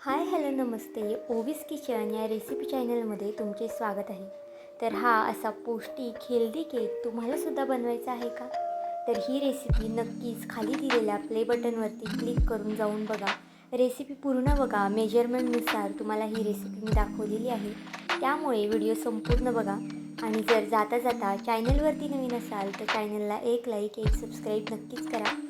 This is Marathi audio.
Hi hello namaste. Owis kitchen या रेसिपी चॅनलमध्ये तुमचे स्वागत आहे. तर हा असा पौष्टिक हेल्दी केक तुम्हालासुद्धा बनवायचा आहे का? तर ही रेसिपी नक्कीच खाली दिलेल्या प्ले बटनवरती क्लिक करून जाऊन बघा. रेसिपी पूर्ण बघा. मेजरमेंटनुसार तुम्हाला ही रेसिपी मी दाखवलेली आहे. त्यामुळे व्हिडिओ संपूर्ण बघा. आणि जर जाता जाता चॅनलवरती नवीन असाल तर चॅनलला एक लाईक एक सबस्क्राईब नक्कीच करा.